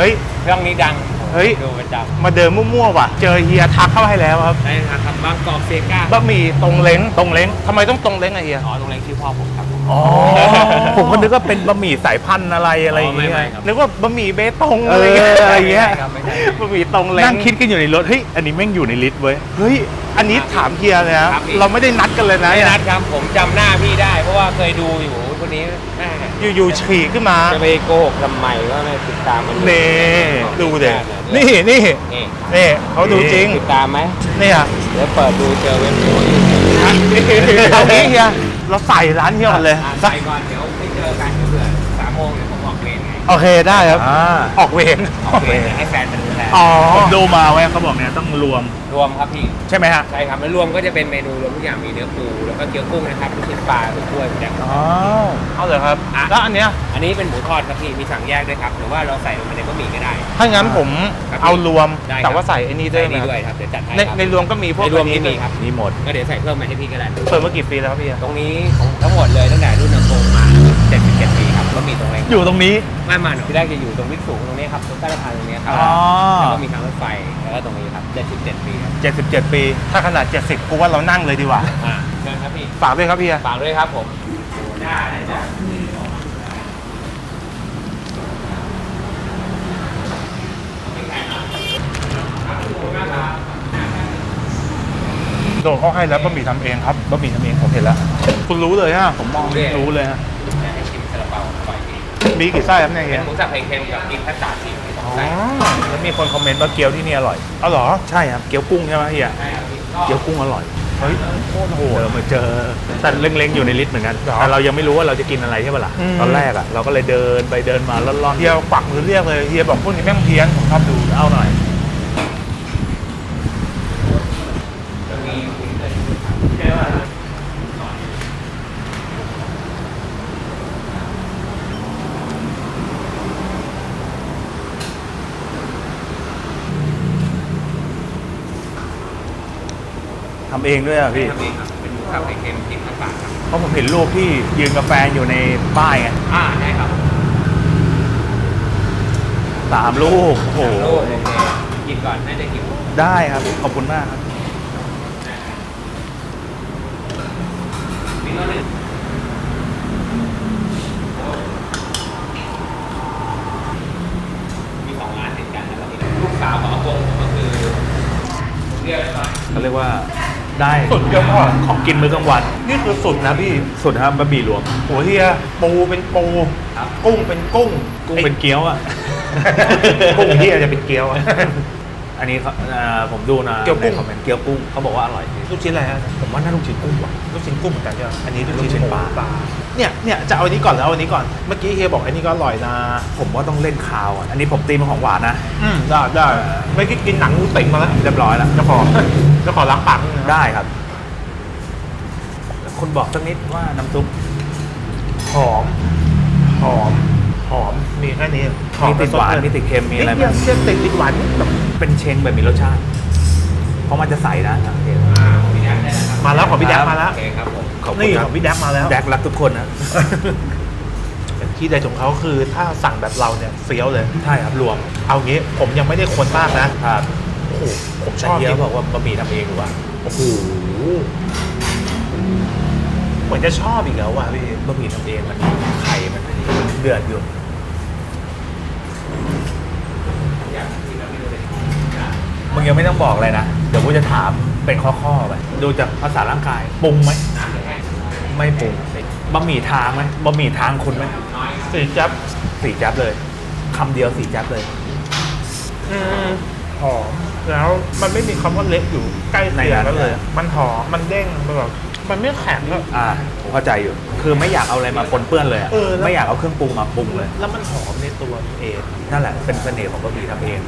เฮ้ยเครื่องนี้ดังเฮ้ย ดูประจมาเดินมั่วๆว่ะ เจอเฮียทักเข้าให้แล้วครับำได้นะครับบางกอกเซกาบะหมี่ตรงเล้งตรงเล้งทำไมต้องตรงเล้งอะเฮีย อ๋อตรงเล้งชื่อพ่อผมครับผมอ๋อ ผมก็นึกว่าเป็นบะหมี่สายพันธุ์อะไรอะไรอย่างเงี้ไม่ยครับ นึกว่าบะหมี่เบตงเออะไรอเงี้ยอะไรเงี้ยม่ใช่ครับไม่ใช่ บะหมี่ตรงเล้งนั่งคิดกันอยู่ในรถเฮ้ยอันนี้แม่งอยู่ในลิสต์เว้ย เฮ้ย อันนี้ถามเฮียเลยนะครับพี่เราไม่ได้นัดกันเลยนะ ไม่นัดครับผมจำหน้าพี่ได้ เพราะว่าเคยดูอยู่คนนี้แม่ อยู่ๆฉีกขึ้นมาจะไปโกหกทำไมว่าไม่ติดตามมันอยู่เน่ดูเด็นี่นี่นี่นี่นี่เขาดูจริงติดตามไหมเนี่ยเดี๋ยวเปิดดูเจอเว็บโพสเอางี้เฮียเราใส่ร้านเฮียก่อนเลยอะใส่ก่อนเดี๋ยว โอเคได้ครับ อ่าออกเวรออกเวรให้แฟนมันดูแลอ๋อ ผมดูมาเว้ยเขาบอกเนี่ยต้องรวมรวมครับพี่ ใช่ไหมฮะใช่ครับแล้วรวมก็จะเป็นเมนูรวมทุกอย่างมีเนื้อปูแล้วก็เกี๊ยวกุ้งนะครับลูกชิ้นปลาทุกถ้วยแดงอ๋อเอาเลยครับอะ แล้วอันเนี้ยอันนี้เป็นหมูทอดครับพี่มีสั่งแยกด้วยครับ หรือว่าเราใส่ลงไปในบะหมี่ก็ได้ ถ้างั้นผมครับเอารวมได้ครับ แต่ว่าใส่ไอ้นี่ด้วยใส่ไหมนี่ครับด้วยครับเดี๋ยวจัดให้ในครับ ในรวมก็มีพวกในรวมอันนี่นี้มีครับ มีหมดก็เดี๋ยวใส่เพิ่มมาให้พี่ก็ได้เปิดมากี่ปีแล้วครับพี่ตรงนี้ของทั้งหมดเลยตั้งแต่รุ่นอากงมา77ปี ครับก็มีตรงเล็กอยู่ตรงนี้ ไม่มาหน่อยที่แรกจะอยู่ตรงวิกสูงตรงนี้ครับตรงใต้สะพานตรงนี้ครับอ๋อ แล้วก็มีทางรถไฟแล้วก็ตรงนี้ครับ77ปีครับ77 ปี ถ้าขนาด 70กูว่าเรานั่งเลยดีกว่า อ่าเชิญครับพี่ฝากด้วยครับพี่ฝากด้วยครับผมได้เลยจ้ะโดนเขาให้แล้วบะหมี่ทำเองครับบะหมี่ทำเองผมเห็นแล้ว คุณรู้เลยฮะผมมองรู้เลยฮะ ให้ชิมซาลาเปาปล่อย พี่มีกี่ไส้ครับเนี่ยเป็เฮีนยหมูสับไข่เค็มกับกินคัสตาร์ดชีสสองอ๋อไส้แล้วมีคนคอมเมนต์ว่าเกี๊ยวที่นี่อร่อยเอาเหรอใช่ครับเกี๊ยวกุ้งใช่ไหมเฮียใช่ครับพี่เกี๊ยวกุ้งอร่อยเฮ้ยโคตรโหดเออมาเจอแต่เล็งๆอยู่ในลิสต์เหมือนกันเหรอแต่เรายังไม่รู้ว่าเราจะกินอะไรใช่ปะล่ะอืม ตอนแรกอะเราก็เลยเดินไปเดินมาล่อนๆเฮียปักมือเรียกเลยเฮียบอกพวกนี้แม่งเพี้ยนผมชอบดูเอาหน่อย จะมีคุยเลย ทำเองด้วยอะพี่ ทำเองครับเป็นหมูสับไข่เค็มกินคัสตาร์ดครับเพราะผมเห็นรูปที่ยืนกาแฟอยู่ในป้ายไงอ่าได้ครับสามลูกโอ้โหโอ้โอเคกินก่อนน่าจะกินได้ครับ ขอบคุณมากครับมีก็หนึ่งมีสองร้านติดกันนะครับลูกสาวของอากงผมก็คือเรียกว่าเขาเรียกว่า ได้สุดยอดของกินมื้อกลางวัน นี่คือสุดนะพี่สุดครับบะหมี่รวมโหเฮียปูเป็นปูกุ้งเป็นกุ้งกุ้งเป็นเกี๊ยวอะกุ้งเฮียจะเป็นเกี๊ยวอะอันนี้เขาเอ่อผมดูนะเกี๊ยวกุ้ง ในคอมเมนต์เกี๊ยวกุ้งเขาบอกว่าอร่อยลูกชิ้นอะไรฮะผมว่าน่าลูกชิ้นกุ้งว่ะลูกชิ้นกุ้งเหมือนกันใช่ไหมอันนี้ลูลูกกชิ้ชิ้นนปปลาลา เนี่ยเนี่ยจะเอาอันนี้ก่อนแล้วเอาอันนี้ก่อนเมื่อกี้เฮียบอกอันนี้ก็อร่อยนะ ผมว่าต้องเล่นคาวอะอันนี้ผมตีมของหวานนะ อืมได้ได้ไม่คิดกินหนังงูติ่งมาแล้วเรียบร้อยแล้วจะขอจะขอล้างปากนิดนึงนะได้ครับ คุณบอกสักนิดว่าน้ำซุป หอม หอม หอมมีแค่นี้หอมีติดหวานเป็มีติดเค็มมีมีอะอะไรไรไหมเชี่ยติดติดหวานแบบเป็นเชงแบบมีรสชาติ เพราะมันจะใสนะโอเค มาแล้วของพี่แดกมาแล้ว โอเคครับผมขอบคุณนี่คขรับองพี่แดกมาแล้ว แดกรักทุกคนนะ ที่ใดของเขาคือถ้าสั่งแบบเราเนี่ยเฟี้ยวเลย ใช่ครับรวมเอางี้ผมยังไม่ได้คนมากนะ ครับโอ้โห ผมชแต่อบเฮียจริงบอกว่าบะหมี่ทำเองดีกว่าโอ้โหเหมือนจะชอบอีกแล้วว่ะพี่บะหมี่ทำเองมันไข่มันเดือดอยู่มึงยังไม่ต้องบอกอะไรนะ เดี๋ยวกูจะถาม เป็นข้อๆไปดูจากภาษาร่างกายปรุงไหมไม่ปรุงบะหมี่ทางไหมบะหมี่ทางคุณไหมสีจับสี่จับเลยคำเดียวสี่จับเลยอืมหอมแล้วมันไม่มีคำว่าเละอยู่ใกล้เคียงกันเลย มันหอมมันเด้งมันแบบ มันไม่แข็งแล้วอ่าผมเข้าใจอยู่ คือไม่อยากเอาอะไรมาปนเปื้อนเลยอะเออแล้ว ไม่อยากเอาเครื่องปรุงมาปรุงเลย แล้วมันหอมในตัวมันเองนั่นแหละเป็นเสน่ห์ของบะหมี่ทำเอง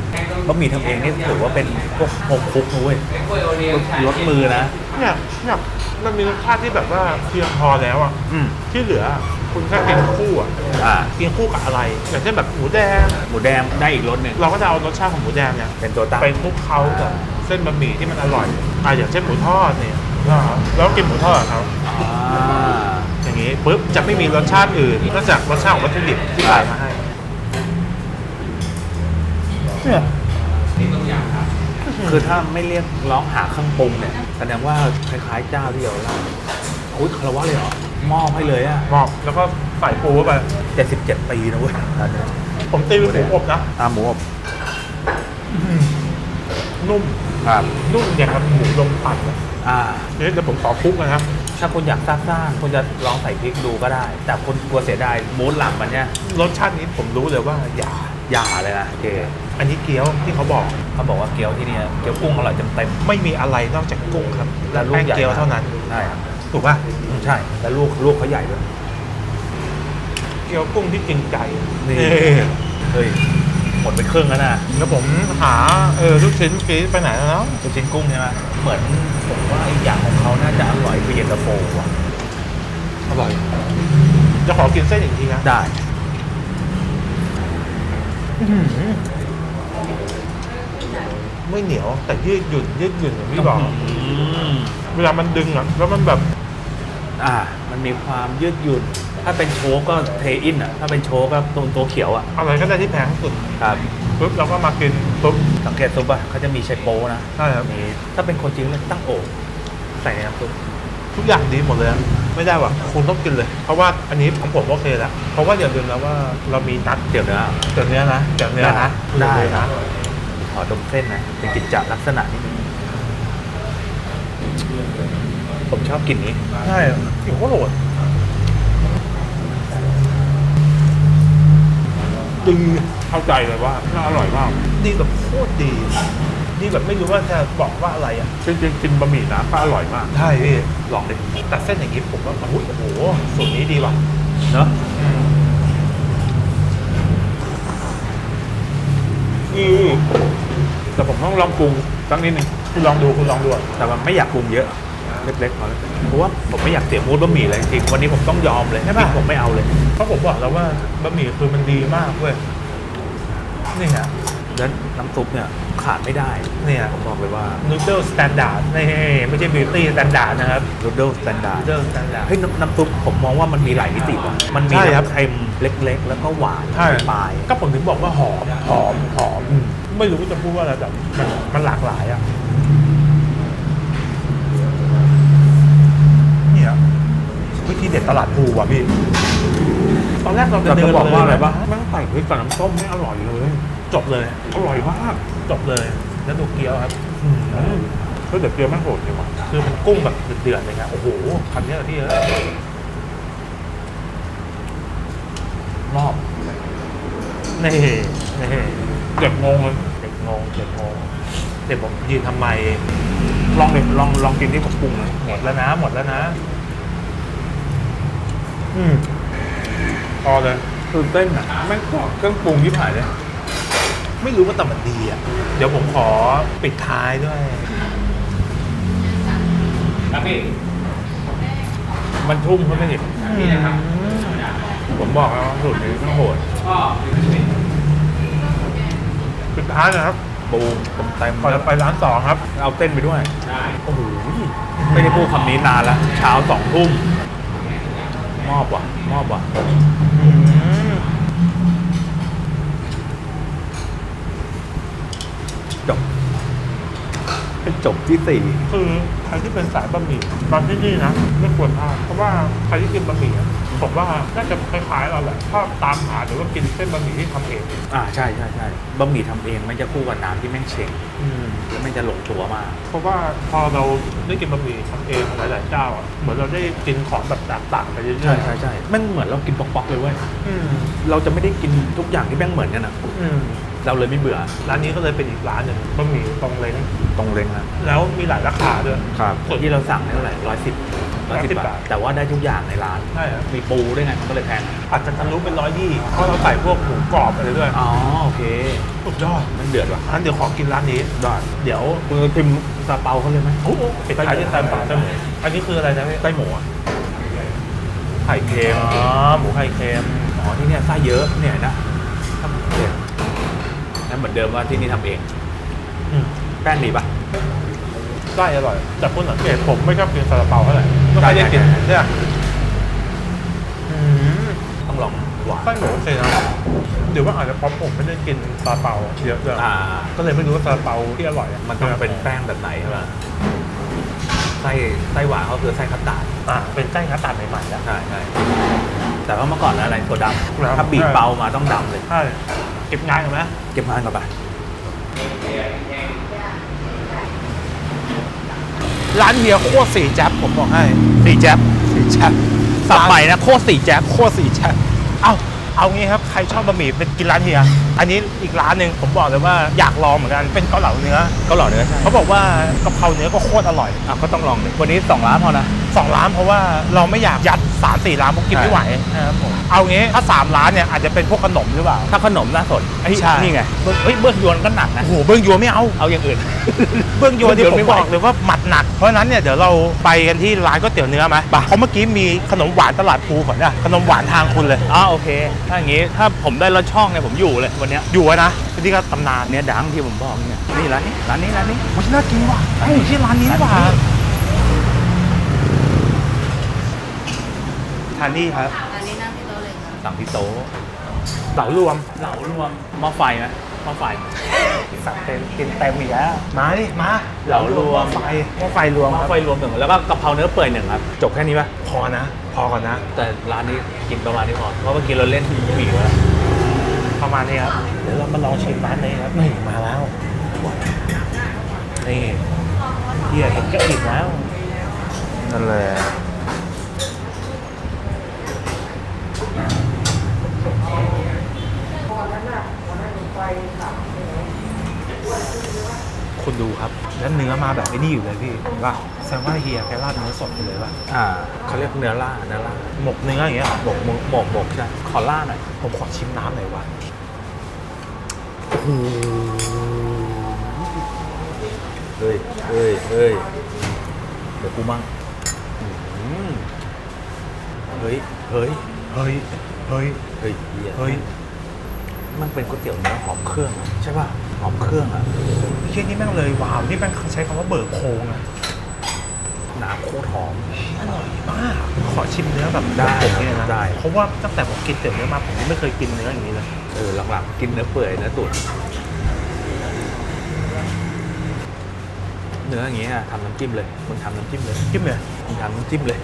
บะหมี่ทำเองนี่ถือว่าเป็นพวกโฮมคุกนะเว้ยเป็นกล้วยโอเลี้ยงใช่รสมือนะ เนี่ยเนี่ยมันมีรสชาติที่แบบว่าเพียงพอแล้วอะอืมที่เหลือคุณแค่กินคู่อะอ่ากินคู่กับอะไร อย่างเช่นแบบหมูแดง หมูแดงได้อีกรสหนึ่งเราก็จะเอารสชาติของหมูแดงเนี่ยเป็นตัวตั้งไปคลุกเคล้ากับเส้นบะหมี่ที่มันอร่อยอะอย่างเช่นหมูทอดเนี่ย นะครับแล้วกินหมูทอดกับเขาอ่าอย่างนี้ปุ๊บจะไม่มีรสชาติอื่นนอกจากรสชาติของวัตถุดิบที่ใส่มาให้เนี่ยนี่ต้องอย่างครับคือถ้าไม่เรียกร้องหาเครื่องปรุงเนี่ยแสดงว่าคล้ายๆเจ้าที่เยาวราชอุ้ยคารวะเลยเหรอมอบให้เลยอะบอกแล้วก็ใส่ปูเข้าไป77ปีนะเว้ยตอนนี้ผมตีเป็นหมูอบนะอาหมูอบนุ่ม ครับ นุ่มอย่างกับหมูลมปั่นอะอ่า นี่เดี๋ยวผมขอคลุกนะครับ ถ้าคุณอยากซ่าซ่าคุณจะลองใส่พริกดูก็ได้ แต่คนกลัวเสียดายมูสหลังมันเนี่ยรสชาตินี้ผมรู้เลยว่าอย่าอย่าเลยนะโอเค อันนี้เกี๊ยวที่เขาบอกเขาบอกว่าเกี๊ยวที่เนี่ยเกี๊ยวกุ้งอร่อยเต็มเต็มไม่มีอะไรนอกจากกุ้งครับๆและลูแป้กงใหญ่เกี๊ยวเท่านั้นใช่ครับถูกป่ะอืมใช่ แล้วลูกลูกเขาใหญ่ด้วย เกี๊ยวกุ้งที่กินใจนี่นี่ เฮ้ยหมดไปครึ่งแล้วนะแล้วผมหาเออลูกชิ้นกรีดไปไหนแล้วเนาะลูกชิ้นกุ้งใช่ไหม เหมือนผมว่าอีกอย่างของเขาน่าจะอร่อยคือเย็นตาโฟว่ะอร่อย จะขอกินเส้นอีกทีนะได้อื้อหือไม่เหนียว แต่ยืดหยุ่นยืดหยุ่นอย่างที่บอกอืมเวลามันดึงอะแล้วมันแบบอ่า มันมีความยืดหยุ่น ถ้าเป็นโชกก็เทอินอะ ถ้าเป็นโชกก็ตัวตัวเขียวอะอะไรก็ได้ที่แพงที่สุดครับปุ๊บเราก็มากินปุ๊บ สังเกตซุปอะเขาจะมีไชโป้นะใช่ครับ มีถ้าเป็นคนจีนเรียกตั้งโอกใส่ในน้ำซุปทุกอย่างดีหมดเลยอะไม่ได้ว่ะคุณต้องกินเลย เพราะว่าอันนี้ของผมโอเคแล้ว เพราะว่าอย่าลืมแล้วว่าเรามีนัดเดี๋ยวเนื้อเดี๋ยวเนี้ยนะเดี๋ยวเนี้ยนะได้เลยนะ ขอดมเส้นนะเป็นกิจจลักษณะนิดนึงผมชอบกลิ่นนี้ ใช่อยู่โคตรโหด ดีเข้าใจเลยว่าน่าอร่อยมากดีแบบโคตรดี ดีแบบไม่รู้ว่าจะบอกว่าอะไรอะจริงๆกินบะหมี่น้ำก็อร่อยมาก ใช่พี่ลองดิแต่เส้นอย่างนี้ผมว่าโอ้โหสูตรนี้ดีว่ะเนาะอือแต่ผมต้องลองปรุงสักนิดนึงคุณลองดูคุณลองดูอะแต่มันไม่อยากปรุงเยอะ เล็กๆพอแล้ว เพราะว่าผมไม่อยากเสียมูดบะหมี่เลยจริงๆวันนี้ผมต้องยอมเลยพริกผมไม่เอาเลย เพราะผมบอกแล้วว่าบะหมี่คือมันดีมากเว้ยนี่ฮะแล้วน้ำซุปเนี่ยขาดไม่ได้ เนี่ยผมบอกเลยว่านูเดิลสแตนดาร์ดนี่ไม่ใช่บิวตี้สแตนดาร์ดนะครับรูเดิลสแตนดาร์นูด เดิลสแตนดาร์ด เฮ้ยน้ำน้ำซุปผมมองว่ามันมีหลายมิติว่ะมันมีใช่ครับน้ำเค็มเล็กๆ แล้วก็หวานใช่ ปลายก็ผมถึงบอกว่าหอมหอมหอม ไม่รู้จะพูดว่าอะไรแต่มันมันหลากหลายอะเนี่ยวิธี เด็ดตลาดภูว่ะพี่ตอนแรกเราจะเราเดิจะนบอกว่าอะไรเลยนปะแม่งใส่พริกกับน้ำส้มไม่อร่อยเลย จบเลยอร่อยมากจบเลยแล้วดูเกี๊ยวครับเฮ้ยแต่เกี๊ยวแม่งโหดจริงว่ะคือมันกุ้งแบบเดือดๆเลยครับโอ้โหคำนี้อะพี่เอ้ยรอบนี่นี่เด็กงงเลยเด็กงงเด็กงงเด็กบอกยืนทำไมลองเด็กลองลองกินที่ผมปรุงเลยหมดแล้วนะหมดแล้วนะ อืมพอเลยตื่นเต้นอะแม่งก็เครื่องปรุงที่ผ่านเลย ไม่รู้ว่าแต่มันดีอะ เดี๋ยวผมขอปิดท้ายด้วย ครับพี่มันชุ่มเขาไม่เห็นนี่นะครับผมบอกแล้วว่าสูตรนี้ต้องโหดก็ปิดท้ายนะครับปูผมเต็มก่อนจะไปร้านสองครับ เอาเต้นไปด้วย ได้ โอ้โห ไม่ได้พูดคำนี้นานแล้ว เช้าสองทุ่ม มอบว่ะมอบว่ะอืมจบจบที่สี่คือใค รที่เป็นสายบะหมี่มาที่นี่นะไม่ควรพลาดเพราะว่าใครที่กินบะหมี่อะผมว่าน่าจะคล้ายๆเราแหละชอบตามหาหรือว่ากินเส้นบะหมี่ที่ทำเองอ่าใช่ใช่ใช่บะหมี่ทำเองมันจะคู่กับน้ำที่แม่งเชงแล้วมันจะหลงตัวมาก เพราะว่าพอเราได้กินบะหมี่ทำเองหลายๆเจ้าอะเหมือนเราได้กินของแบบต่างๆไปเรื่อยๆใช่ใช่ใช่แม่งเหมือนเรากินป๊อกๆเลยเว้ย อืมเราจะไม่ได้กินทุกอย่างที่แม่งเหมือนกันอะอืม เราเลยไม่เบื่อ ร้านนี้ก็เลยเป็นอีกร้านหนึ่งบะหมี่ตรงเล้งตรงเล้งนะแล้วมีหลายราคาด้วยครับส่วนที่เราสั่งเนี่ยเท่าไหร่ร้อยสิบร้อยสิบ110บาทแต่ว่าได้ทุกอย่างในร้านใช่ครับมีปูด้วยไงมันก็เลยแพงอาจจะทะลุเป็นร้อยยี่เพราะเราใส่พวกหมูกรอบอะไรด้วยอ๋อโอเคสุดยอดมันเดือดว่ะอันเดี๋ยวขอกินร้านนี้ได้เดี๋ยวคุณจะพิมพ์ซาเปาเขาเลยไหมโอ้โหปิดท้ายที่ไส้หมูไส้หมูอันนี้คืออะไรนะพี่ไส้หมูอะไข่เค็มอ๋อหมูไข่เค็มอ๋อที่เนี่ยไส้เยอะเนี่ยนะทำเอง นั่นเหมือนเดิมว่าที่นี่ทำเอง อืมแป้งดีปะไส้อร่อย แต่คุณสังเกตผมไม่ชอบกินซาลาเปาเท่าไหร่ไม่ค่อยได้กินใช่ใช่ เนี่ยอืมต้องลองอหวานไส้หมูโอเคนะเดี๋ยวว่าอาจจะเพราะผมไม่ได้กินซาเปาเยอะเลยอ่า ก็เลยไม่รู้ว่าซาเปาที่อร่อยะมันต้องเป็นแป้งแบบไหนใช่ไหมไส้ไส้หวานเขาคือไส้คัสตาร์ดอ่าเป็นไส้คัสตาร์ดใหม่ๆแล้วใช่ใช่แต่ว่าเมื่อก่อนนะอะไรตัวดครับำถ้าบีบเบามาต้องดำเลย ใช่ เก็บงานกันไหมเก็บงานก่อนไปร้านเฮียโคตรสี่แจ๊บผมบอกให้สี่แจ๊บสี่แจ๊บสับใหม่นะโคตรสี่แจ๊บโคตรสี่แจ๊บเอ้าเอางี้ครับใครชอบบะหมี่เป็นกินร้านเฮีย อันนี้อีกร้านหนึ่งผมบอกเลยว่าอยากลองเหมือนกันเป็นเกาเหลาเนื้อเก็หล่อเนื้อใช่เขาบอกว่ากะเพราเนื้อก็โคตรอร่อยอะก็ต้องลองดิวันนี้สองร้านพอนะสองร้านเพราะว่าเราไม่อยากยัด 3ามสี่ร้านเพราะกินไม่ไหวนะครับผมเอางี้ถ้าสามร้านเนี่ยอาจจะเป็นพวกขนมหรือเปล่า ถ้าขนมน่าสนไอ้ยใช่ นี่ไงเบิ้งเฮ้ยเบิ้งยวนก็หนักนะโอ้โหเบื้องยวนไม่เอา เอาอย่างอื่น เบื้องยวนที่เบื้องผยวนไม่มไหว บอกเลยว่าหมัดหนัก เพราะฉะนั้นเนี่ยเดี๋ยวเราไปกันที่ร้านก๋วยเตี๋ยวเนื้อไหมเพราะเมื่อกี้มีขนมหวานตลาดภูก่อนนะขนมหวานทางคุณเลย อ๋อโอเค ถ้าอย่างงี้ถ้าผมได้รถช่องเนี่ยผมอยู่เลยวันเนี้ยอยู่อะนะที่ก็ตำนานเนี่ยดังที่ผมบอกเนี่ยนี่ร้านนี้ร้านนี้ร้านนี้มันน่ากินว่ะไอ้ยที่ร้านนี้นี่หว่าานนี่ครับอันนี้นั่งที่โต๊ะเลยค่ะสั่งที่โต๊ะเหลารวมเหลารวมหม้อไฟไหมหม้อไฟสั่งเต็มกินเต็มอีกแล้วมาดิมาเหลารวมหม้อไฟหม้อไฟรวมหม้คอรับไฟรวมหนึ่งแล้วก็กะเพราเนื้อเปื่อยหนึ่งครับจบแค่นี้ปะพอนะ พอก่อนนะ แต่ร้านนี้กินประมาณนี้พอเพราะเมื่อกี้เราเล่นหมี่ไว้แล้วประมาณนี้ครับเดี๋ยวเรามาลองชิมร้านนี้ครับนี่มาแล้วนี่เฮียเห็นก็อิ่มแล้วนั่นแหละ คุณดูครับ แล้วเนื้อมาแบบไอ้นี่อยู่เลยพี่เห็นป่ะแสดงว่าเฮียแกราดเนื้อสดไปเลยป่ะอ่าเขาเรียกเนื้อล่าเนื้อล่าหมกเนื้ออย่างเงี้ยเหรอหมกหมกหมกหมกใช่ขอล่าหน่อยผมขอชิมน้ำหน่อยวะเฮ้ยเฮ้ยเฮ้ยเดี๋ยวกูมั่งอืมเฮ้ยเฮ้ยเฮ้ยเฮ้ยเฮ้ยเหี้ยเฮ้ย มันเป็นก๋วยเตี๋ยวเนื้อหอมเครื่องอะใช่ป่ะหอมเครื่องอะเฮียนี่แม่งเลยว้าวนี่แม่งใช้คำว่าเบิกโพรงอะน้ำโคตรหอม อร่อยมากขอชิมเนื้อแบบได้ผมเนี่ยนะได้ เพราะว่าตั้งแต่ผมกินเตี๋ยวเนื้อมาผมยังไม่เคยกินเนื้ออย่างนี้เลยเออหลังๆกินเนื้อเปื่อยเนื้อตุ๋นเนื้ออย่างเงี้ยทำน้ำจิ้มเลยมึงทำน้ำจิ้มเลย จิ้มเลย มึงทำน้ำจิ้มเลย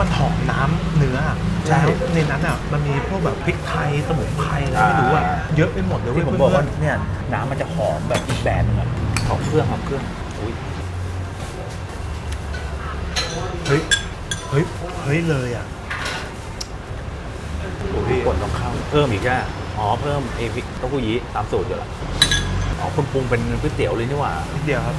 มันหอมน้ำเนื้ออะใช่ แล้วในนั้นอะมันมีพวกแบบพริกไทยสมุนไพรอะไรไม่รู้อะอ่าเยอะไปหมดเลยเว้ยที่ผมบอกว่าเพื่นเนี่ยน้ำมันจะหอมแบบอีกแบบนึงอะหอมเครื่องหอมเครื่องอุ้ยเฮ้ยเฮ้ยเฮ้ยเลยอะ โอ้ยกดต้องเข้าเพิ่มอีกแค่อ๋อเพิ่มเอวิเต้าหู้ยี้ตามสูตรอยู่ละอ๋อคุณปรุงเป็นก๋วยเตี๋ยวเลยนี่หว่านิดเดียวครับ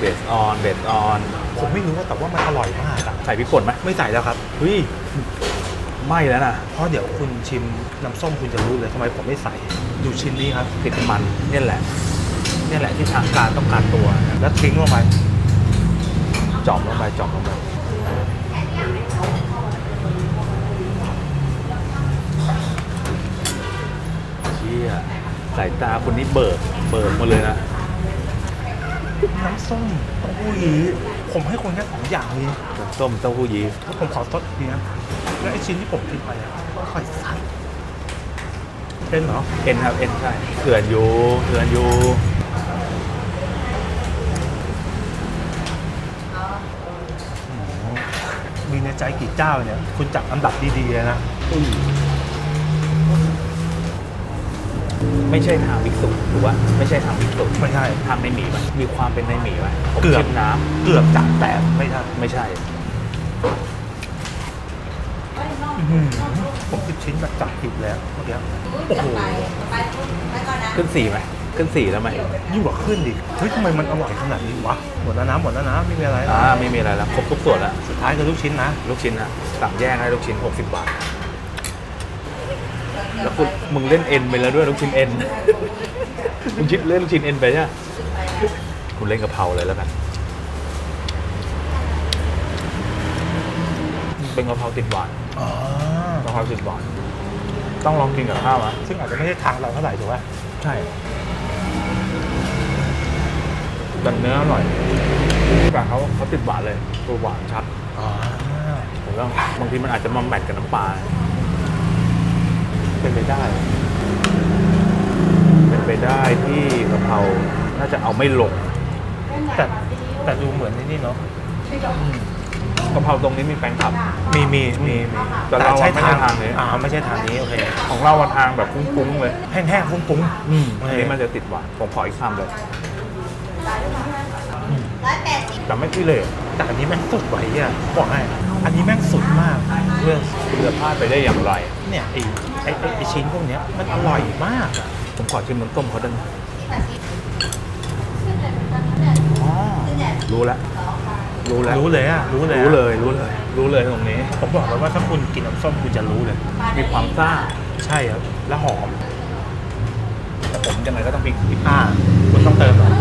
เบสออนเบสออนผมไม่รู้ว่าแต่ว่ามันอร่อยมากอะใส่พริกป่นไหมไม่ใส่แล้วครับ เฮ้ยไม่แล้วนะเพราะเดี๋ยวคุณชิมน้ำส้มคุณจะรู้เลยทำไมผมไม่ใส่ดูชิ้นนี้ครับ ติดมันเนี่ยแหละเนี่ยแหละที่ทางการต้องการตัวแล้วทิ้งลงไปจอมลงไปจอมลงไปเชี่ยสายตาคนนี้เบิกเบิกมาเลยนะ น้ำส้มเต้าหู้ยี้ผมให้คนแค่สองอย่างนี้ น้ำส้มเต้าหู้ยี้แล้วผมขอซดนี้นะแล้วไอ้ชิ้นที่ผมกินไปอะค่อยใส่เป็นเหรอเอ็นครับเอ็นใช่เถื่อนอยู่เถื่อนอยู่มีในใจกี่เจ้าเนี่ย คุณจับอันดับดีๆเลยนะ ไม่ใช่ทางวิกษุถูกป่ะไม่ใช่ทางวิกษุไม่ใช่ ทางในหมี่ไหมมีความเป็นในหมี่ไหมผมเกือบ ชิมน้เกือบจัดแต่ไม่ใช่ำไม่ใช่อื้อหือผมคิดชิ้นแบบจับผิดแล้วเมื่อกี้โอ้โหไปไปก่อนนะขึ้นสี่ไหมขึ้นสี่แล้วไหมยิ่งกว่าขึ้นดิเฮ้ยทำไมมันอร่อยขนาดนี้วะหมดแล้วนะหมดแล้วนะไม่มีอะไรอ่าไม่มีอะไรแล้วครบทุกส่วนแล้วสุดท้ายคือลูกชิ้นนะ ลูกชิ้นนะสั่งแยกให้ลูกชิ้น 60 บาท แล้วคุณมึงเล่นเอ็นไปแล้วด้วยลูกชิ้นเอ็นมึงชิดเล่นลูกชิ้นเอ็นไปใช่ไหมคุณเล่นกะเพราเลยแล้วกัน เป็นกะเพราติดหวานอ๋อกะเพราติดหวาน ต้องลองกินกับข้าวอะซึ่งอาจจะไม่ใช่ทางเราเท่าไหร่ถูกไหมใช่แต่เนื้ออร่อยแต่เขาเขาติดหวานเลยตัวหวานชัดอ๋อผมว่าบางทีมันอาจจะมาแมทกับน้ำปลา เป็นไปได้ เป็นไปได้ที่กะเพราน่าจะเอาไม่ลงแต่แต่ดูเหมือนนี่นี่เนาะกะเพราตรงนี้มีแฟนคลับ มีมีมีมีแต่เราอะใช่ไม่ใช่ทางนี้ อ่าไม่ใช่ทางนี้โอเคของเราอะทางแบบฟุ้งๆเลยแห้งๆฟุ้งๆอืมโออันเคนี้มันจะติดหวานผมขออีกคำเลยร้อยแปดสิบแต่ไม่ขี้เหร่แต่อันนี้แม่งสุดไว้อะบอกให้อันนี้แม่งสุดมากเรื่องคุณจะพลาดไปได้อย่างไร เนี่ยไอ้ไอ้ไอ้ไอ้ชิ้นพวกเนี้ยมันอร่อยมากอะผมขอชิมน้ำต้มเขาได้ไหมอ๋อรู้แล้วรู้แล้วรู้เลยอะรู้เลยอะรู้เลยรู้เลย รู้เลยตรงนี้ ผมบอกเลยว่าถ้าคุณกินน้ำส้มคุณจะรู้เลย มีความซ่าใช่ครับและหอม แต่ผมยังไงก็ต้องพริกพริกอ่าคุณต้องเติมหน่อย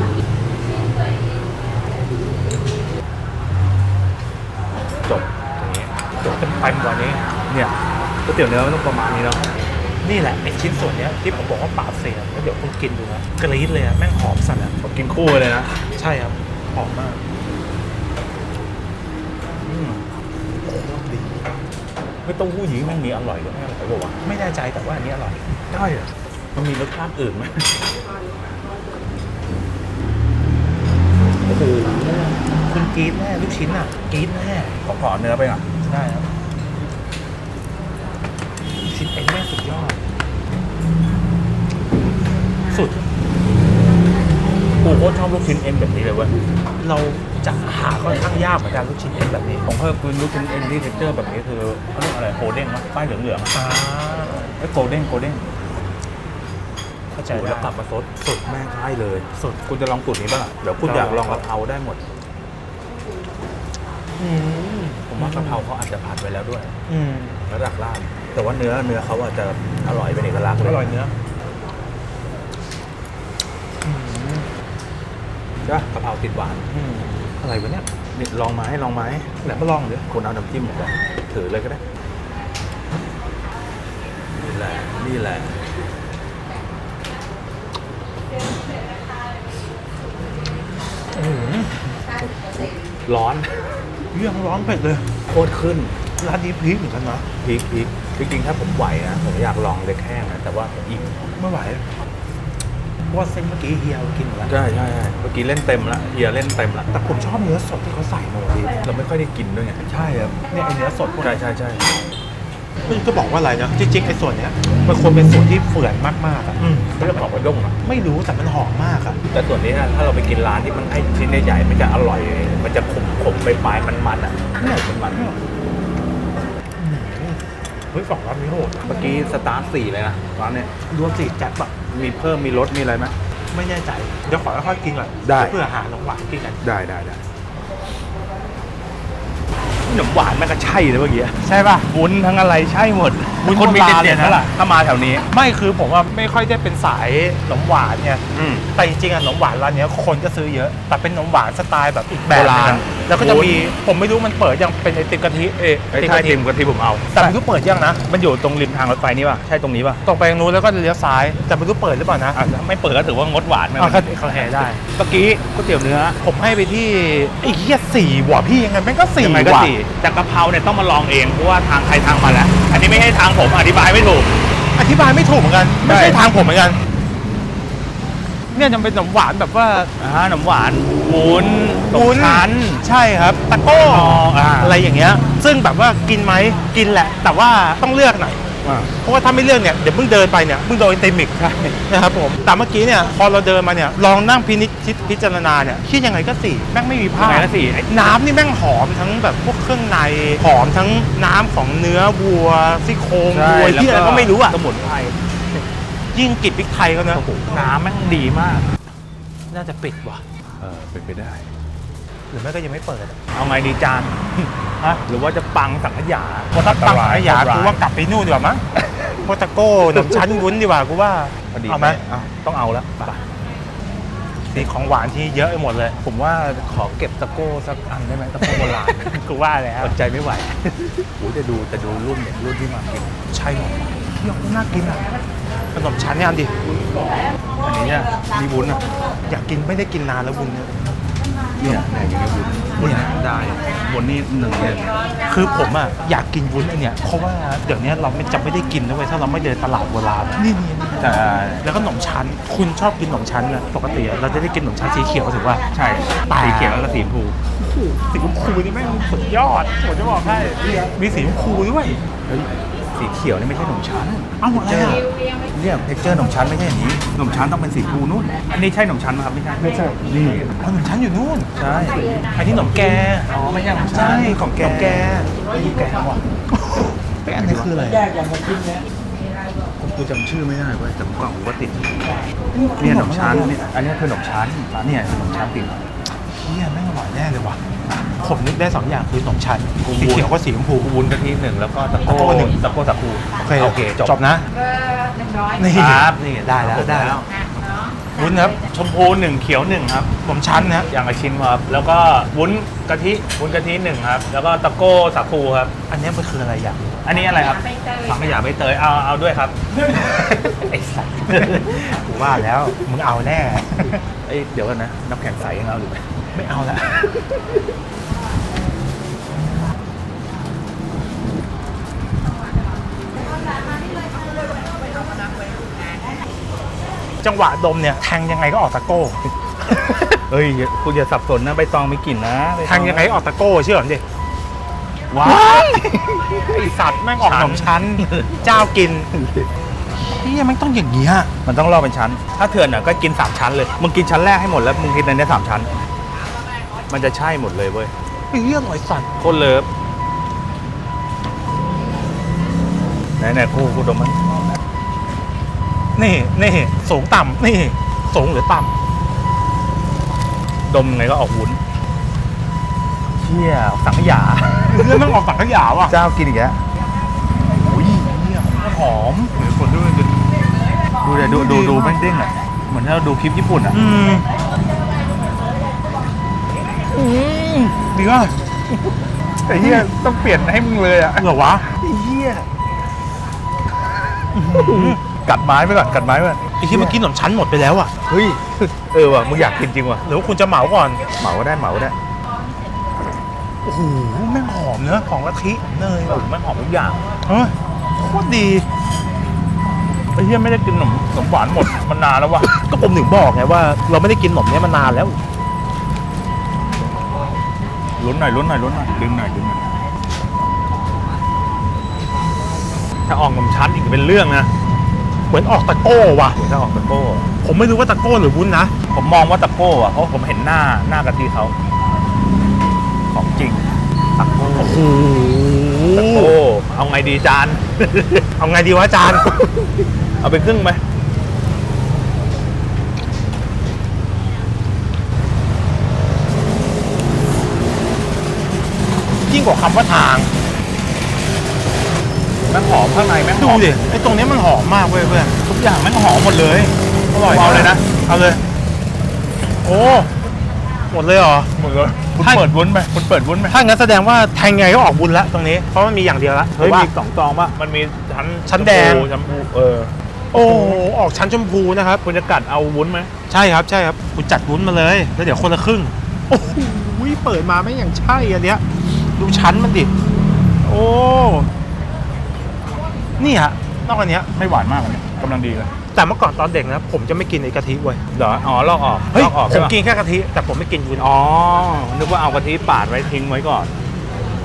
จบอย่างนี้จบเต็มเต็มกว่านี้เนี่ย ก๋วยเตี๋ยวเนื้อมันต้องประมาณนี้แล้วนี่แหละไอ้ชิ้นส่วนเนี้ยที่ผมบอกว่าปราบเซียนแล้วเดี๋ยวคุณกินดูนะกรี๊ดเลยอะแม่งหอมสัตว์อะผมกินคู่เลยนะใช่ครับหอมมากอืมไม่ต้องหู้หยี้แม่งมีอร่อยหรือไม่อร่อยบอกว่าวะไม่แน่ใจแต่ว่าอันนี้อร่อยใช่อะมันมีรสชาติอื่นไหมโอ้โหคุณกรี๊ดแน่ลูกชิ้นอะกรี๊ดแน่ขอขอเนื้อไปก่อนได้ครับลูก ชิ้นเอ็นแม่งสุดยอด สุดกูโคตรชอบลูกชิ้นเอ็นแบบนี้เลยเว้ยเราจะหาค่อนข้างยากเหมือนกันลูกชิ้นเอ็นแบบนี้ผมเพิ่มคือลูกชิ้นเอ็นที่เท็กเจอร์แบบนี้คือเขาเรียกอะไรโกลเด้นมั้ยป้ายเหลืองๆอะอ่าไอ้โกลเด้นโกลเด้นเข้าใจแล้แล้ววกลับมาซดสุดแม่งใช่เลยสุดคุณจะลองสูตรนี้ป่ะล่ะเดี๋ยวคุณได้อยากลองกะเพราได้หมดอืมผมว่ากะเพราเขาอาจจะผัดไว้แล้วด้วยอืมแล้วดักลาบ แต่ว่าเนื้อเนื้อเขาอาจจะอร่อยเป็นเอกลักษณ์เลอยร่อยเนื้ออืมใช่ปะกะเพราติดหวานอืมอะไรวะเนี่ยนี่ลองไหมาให้ลองไหมาให้แหลมมาลองเดี๋ยวคุณเอาน้ำจิ้มหน่อยก่อนถือเลยก็ได้นี่แหละนี่แหละอืมร้อนเรื่องร้อนเป็ดเลย โคตรขึ้นร้านนี้พีคเหมือนกันนะพริกพริก จริงๆถ้าผมไหวนะผมอยากลองเล็กแห้งนะแต่ว่าผมอิ่มไม่ไหวเพราะว่าเส้นเมื่อกี้เฮียเอากินหมดแล้วใช่ใช่ใช่เมื่อกี้เล่นเต็มละเฮียเล่นเต็มละแต่ผมชอบเนื้อสดที่เขาใส่มาพี่เราไม่ค่อยได้กินด้วยไงใช่ครับเนี่ยไอเนื้อสดพวกใช่นี้ใช่ใช่มันก็บอกว่าอะไรนะจริงๆไอส่วนเนี้ยมันควรเป็นส่วนที่เฟื่อนมากๆอะอืมไม่ต้องบอกว่าด้งอะไม่รู้แต่มันหอมมากอะแต่ส่วนนี้นะถ้าเราไปกินร้านที่มันให้ชิ้นใหญ่ๆมันจะอร่อย มันจะขมขมๆไปปลายๆมันๆอะมันมันๆ เฮ้ยสองร้านนี้โหดเมื่อกี้สตาร์ทสี่เลยนะร้านเนี้ยรวมสี่แจ็คแบบมีเพิ่มมีลดมีอะไรไหม ไม่แน่ใจเดี๋ยวขอค่อยๆกินก่อนได้ เพื่อหาขนมหวานกินกันได้ได้ได้ขนมหวานแม่งก็ใช่เลยเมื่อกี้ ใช่ป่ะ วุ้นทั้งอะไรใช่หมด วุ้นคนมีโบราณเด่นๆเลยนะนั่นแหละถ้ามาแถวนี้ ไม่คือผมว่าไม่ค่อยได้เป็นสายขนมหวานไงอืม แต่จริงๆอะขนมหวานร้านเนี้ยคนก็ซื้อเยอะ แต่เป็นขนมหวานสไตล์แบบอีกแบบหโบรานึณงอะแล้วก็จะวุ้นมีผมไม่รู้มันเปิดยังเป็นไอติมกะทิเอไอ้ใช่ทีมกับที่ผมเอา แต่ไม่รู้เปิดยังนะมันอยู่ตรงริมทางรถไฟนี่ป่ะ ใช่ตรงนี้ป่ะตรงไปทางนู้นแล้วก็เลี้ยวซ้ายแต่ไม่รู้เปิดหรือเปล่านะอะถ้าไม่เปิดก็ถือว่างดหวานไหมอะก็เขาแห่ได้ เมื่อกี้ก๋วยเตี๋ยวเนื้อผมให้ไปที่ไอ้เหี้ยสี่ว่ะพี่ยังไงแม่งก็สี่ยังไงก็ว่ะ สี่แต่กะเพราเนี่ยต้องมาลองเองเพราะว่าทางใครทางมันแล้วอันนี้ไม่ให้ทางผมอธิบายไม่ถูก อธิบายไม่ถูกเหมือนกัน ไม่ใช่ใช่ทางผมเหมือนกัน เนี่ยจะเป็นขนมหวานแบบว่าอ่าขนมหวานวุ้นตกชั้นใช่ครับตะโก้อ๋ออ่าอะไรอย่างเงี้ย ซึ่งแบบว่ากินไหมกินแหละ แต่ว่าต้องเลือกหน่อยอ่า เพราะว่าถ้าไม่เลือกเนี่ยเดี๋ยวมึงเดินไปเนี่ยมึงโดนเต็มอีกนะครับผมแต่เมื่อกี้เนี่ยพอเราเดินมาเนี่ยลองนั่งพินิจพิจารณาเนี่ยคิดยังไงก็สี่แม่งไม่มีพลายังไงดก็สี่ไอ้ น้ำนี่แม่งหอมทั้งแบบพวกเครื่องในหอมทั้งน้ำของเนื้อวัวซี่โครงวัวที่อะไรก็ไม่รู้อะสมุนไพรยิ่งกลินพริกไทยก็นะโอ้โหน้ำแม่งดีมาก น่าจะปิดว่ะ เออเป็นไปได้ หรือไม่ก็ยังไม่เปิดอะเอาไงดีจาน ฮะหรือว่าจะปังสังขยาพอถ้าปังสังขยาอันตรกูว่ากลับไปนู่นดีกว่ามั้งโปรตาโก้หนมชั้นวุ้นดีกว่ากูว่าพอดีเอาไหมอะต้องเอาแล้วไปมีของหวานที่เยอะไปหมดเลย ผมว่าขอเก็บตะโก้สักอันได้ไหมตะโก้โบราณกูว่าแล้ว อดใจไม่ไหวโอ้ยจะดูจะดูรุ่นเนี่ยรุ่นที่มากินใช่หรอเฮ้ยน่ากินอะขนมชั้นเนี่ยอันดิ อันนี้เนี่ยมีวุ้นอะ อยากกินไม่ได้กินนานแล้วบุญเนี่ย เนี่ยเนี่ยอย่างนี้วุ้นเนี่ยได้วุ้นนี่หนึ่งเนี่ยคือผมอะอยากกินวุ้นไอเนี่ยเพราะว่าเดี๋ยวนี้เราไม่จะไม่ได้กินนะเว้ยถ้าเราไม่เดินตลาดโบราณนี่นี่นี่แต่แล้วก็ขนมชั้นคุณชอบกินขนมชั้นนะปกติอะเราจะได้กินขนมชั้นสีเขียวถือว่าใช่แต่สีเขียวแล้วก็สีชมพูสีชมพูนี่แม่งสุดยอดผมจะบอกให้มีสีชมพูด้วยเฮ้ย สีเขียวนี่ไม่ใช่ขนมชั้นเอ้าอะไรอะเนี่ยเท็กเจอร์ขนมชั้นไม่ใช่อย่างนี้ขนมชั้นต้องเป็นสีชมพูนู่น อันนี้ใช่ขนมชั้นไหมครับไม่ใช่ไม่ใช่นี่ขนมชั้นอยู่นู่นใช่อันนี้ขนมแกอ๋อไม่ใช่ขนมชั้นใช่ของแกขนมแกนี่แกว่ะแกอันนี้คืออะไรกูจำชื่อไม่ได้เว้ยแต่เมื่อก่อนกูก็ติดเนี่ยขนมชั้นเนี่ยอันนี้คือขนมชั้นเนี่ยขนมชั้นติดเฮียแม่งอร่อยแน่เลยว่ะ ผมนึกได้สองอย่างคือขนมชั้นกูสีเขียวก็สีชมพูวุ้นกะทิหนึ่งแล้วก็ตะโก้ตะโก้หนึ่งตะโก้ตะคูโอเคโอเคจบจบนะเบอร์หนึ่งร้อยนี่ครับนี่ได้แล้วจบได้แล้วนะเนาะวุ้นครับชมพูหนึ่งเขียวหนึ่งครับ ผมชั้นนะอย่างละชิ้นครับ แล้วก็วุ้นกะทิวุ้นกะทิหนึ่งครับ แล้วก็ตะโก้สาคูครับ อันนี้มันคืออะไรอย่างอันนี้อะไรครับใบเตยสังขยาใบเตยเอาเอาด้วยครับไอ้สัสกูว่าแล้วมึงเอาแน่เอ้ยเดี๋ยวกันนะน้ำแข็งใสยังเอาหรือไม่ไม่เอาละ จังหวะดมเนี่ยแทงยังไงก็ออกตะโก้เฮ้ยอย่าคุณอย่าสับสนนะใบตองมีกลิ่นนะใบตอแทงยังไงก็ออกตะโก้เชื่อผมดิว้าไอสัตว์แม่งออกขนมชั้น เจ้ากินเฮียแม่งต้องอย่างนี้ฮะมันต้องรอเป็นชั้น ถ้าเถื่อนอะก็กินสามชั้นเลยมึงกินชั้นแรกให้หมดแล้วมึงกินในนี้สามชั้น มันจะใช่หมดเลยเว้ยไอ้เรื่องอร่อยสัตว์โคตรเลิฟไหนไหนๆกูกูดมมัน นี่นี่สูงต่ำนี่ สูงหรือต่ดมไงก็ออกวุ้นเชี่ยสังขยาำเรื่องแม่งออกสังขยาว่ะเจ้ากินอีกแล้วอุ้ยเนี่ยหอมเหมือนคนด้วยดิดูเดี๋ยวดูดูดูแม่งเด้งอะเหมือนที่เราดูคลิปญี่ปุ่นอะอืมอืมดีว่ะไอ้เหี้ยต้องเปลี่ยนให้มึงเลยอะเหรอวะไอ้เหี้ย กัดไม้ไปก่อนกัดไม้ไปก่อนไอ้ที่เมื่อกี้ขนมชั้นหมดไปแล้วอะเฮ้ยเออว่ะมึงอยากกินจริงว่ะหรือว่าคุณจะเหมาก่อนเหมาก็ได้เหมาก็ได้โอ้โหแม่งหอมเนอะของกะทิเนยโอ้ว่ะโหแม่งหอมทุกอย่างเฮ้ยโคตรดีไอ้เหี้ยไม่ได้กินขนมขนมหวานหมดมันนานแล้วว่ะก็ผมถึงบอกไงว่าเราไม่ได้กินขนมเนี้ยมานานแล้วลุ้นหน่อยลุ้นหน่อยลุ้นหน่อยดึงหน่อยดึงหน่อยถ้าออกขนมชั้นอีกเป็นเรื่องนะ เหมือนออกตะโก้ว่ะ ถ้าออกตะโก้ ผมไม่รู้ว่าตะโก้หรือวุ้นนะ ผมมองว่าตะโก้อะเพราะผมเห็นหน้าหน้ากะทิเขาของจริงตะโก้โอ้โหตะโก้เอาไงดีจาน เอาไงดีวะอาจารย์เอาไปครึ่งไหมยิ่งกว่าคำว่าทางแม่งหอมข้างในแม่งหดูอมดิไอ้ตรงเนี้ยมันหอมมากเว้ยเพื่อนทุกอย่างแม่งหอมหมดเลยอร่อยเอาเลยนะเอาเลย โอ้หมดเลยเหรอ หมดเลยคุณให้ เปิดวุ้นไหมคุณเปิดวุ้นไหมถ้างั้นแสดงว่าแทงไงก็ออกบุญละตรงนี้เพราะมันมีอย่างเดียวละเฮ้ยว่า มีสองซองป่ะมันมีชั้นชั้นแดงชั้นพูเออโอ้โหออกชั้นชมพูนะครับ คุณจะกัดเอาวุ้นไหมใช่ครับใช่ครับคุณจัดวุ้นมาเลยแล้วเดี๋ยวคนละครึ่งโอ้โหเปิดมาไม่อย่างใช่อันเนี้ยดูชั้นมันดิโอ้ นี่ฮะนอกอันเนี้ยไม่หวานมากเลยกำลังดีเลยแต่เมื่อก่อนตอนเด็กนะ ผมจะไม่กินไอ้กะทิเว้ยเหรออ๋อลอกออกเฮ้ยลอกออกผใช่มปะกินแค่กะทิแต่ผมไม่กินวุ้นอ๋อนึกว่าเอากะทิปาดไว้ทิ้งไว้ก่อน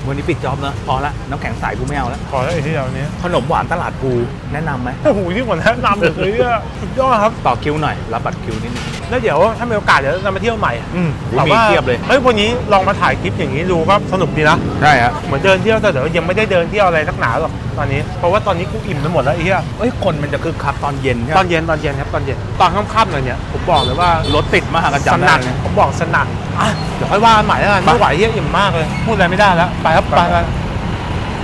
วันนี้ปิดจอบนะพอละน้ำแข็งใสกูไม่เอาแล้วพอแล้วไอ้ที่เราเนี้ยขนมหวานตลาดภูแนะนำไหมโอ้โหที่ผมแนะนำเลยอะสุดยอดครับ ต่อคิวหน่อยรับบัตรคิวนิดนึงแล้วเดี๋ยวถ้ามีโอกาสเดี๋ยวเรามาเที่ยวใหม่อะอืมแต่มีว่าเทียบเลยเฮ้ยวันนี้ลองมาถ่ายคลิปอย่างนี้ดูก็สนุกดีนะใช่ฮะเหมือนเดินเที่ยวแต่เดี๋ยวยังไม่ได้เดินเที่ยวอะไรสักหนาหรอกตอนนี้เพราะว่าตอนนี้กูอิ่มไปหมดแล้วไอ้เหี้ยเอ้ยคนมันจะคึกคักตอนเย็นใช่ไหตมอนเย็นตอนเย็นครับตอนเย็นตอนค่ำๆเลยเนี่ยผมบอกเลยว่ารถติดมากอะสจำได้นั่นเลย ผมบอกสนั่นอะเดี๋ยวค่อยว่ากันใหม่แล้วกันไม่ไหวเหี้ยอิ่มมากเลยพูดอะไรไม่ได้แล้วไปครับไปไป